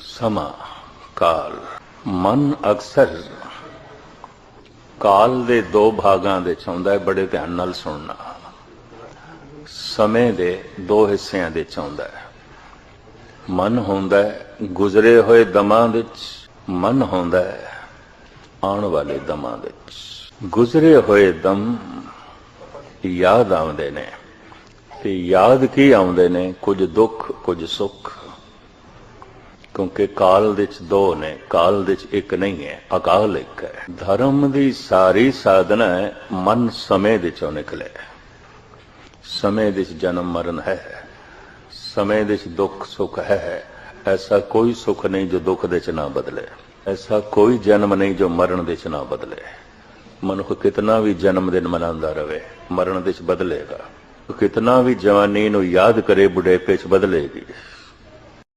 ਸਮਾਂ, ਕਾਲ। ਮਨ ਅਕਸਰ ਕਾਲ ਦੇ ਦੋ ਭਾਗਾਂ ਦੇ ਚ ਹੈ, ਬੜੇ ਧਿਆਨ ਨਾਲ ਸੁਣਨਾ। ਸਮੇਂ ਦੇ ਦੋ ਹਿੱਸਿਆਂ ਦੇ ਚ ਹੈ। ਮਨ ਹੁੰਦਾ ਹੈ, ਗੁਜ਼ਰੇ ਹੋਏ ਦਮਾਂ ਵਿੱਚ। ਮਨ ਹੁੰਦਾ ਹੈ, ਆਉਣ ਵਾਲੇ ਦਮਾਂ ਵਿੱਚ। ਗੁਜ਼ਰੇ ਹੋਏ ਦਮ ਯਾਦ ਆਉਂਦੇ ਨੇ। ਤੇ ਯਾਦ ਕੀ ਆਉਂਦੇ ਨੇ? ਕੁਝ ਦੁੱਖ, ਕੁਝ ਸੁੱਖ। ਕਿਉਂਕਿ ਕਾਲ ਦੇ ਵਿੱਚ ਦੋ ਨੇ, ਕਾਲ ਦੇ ਵਿੱਚ ਇੱਕ ਨਹੀਂ ਹੈ, ਅਕਾਲ ਇੱਕ ਹੈ। ਧਰਮ ਦੀ ਸਾਰੀ ਸਾਧਨਾ ਮਨ ਸਮੇਂ ਦੇ ਚੋਂ ਨਿਕਲੇ। ਸਮੇਂ ਦੇ ਵਿੱਚ ਜਨਮ ਮਰਨ ਹੈ, ਸਮੇਂ ਵਿੱਚ ਦੁੱਖ ਸੁੱਖ ਹੈ, ਐਸਾ ਕੋਈ ਸੁੱਖ ਨਹੀਂ ਜੋ ਦੁੱਖ ਦੇ ਚ ਨਾ ਬਦਲੇ। ਐਸਾ ਕੋਈ ਜਨਮ ਨਹੀਂ ਜੋ ਮਰਨ ਦੇ ਚ ਨਾ ਬਦਲੇ। ਮਨੁੱਖ ਕਿਤਨਾ ਵੀ ਜਨਮ ਦਿਨ ਮਨਾਉਂਦਾ ਰਵੇ, ਮਰਨ ਦੇ ਚ ਬਦਲੇਗਾ। ਕਿਤਨਾ ਵੀ ਜਵਾਨੀ ਨੂੰ ਯਾਦ ਕਰੇ, ਬੁਢੇਪੇ ਚ ਬਦਲੇਗੀ।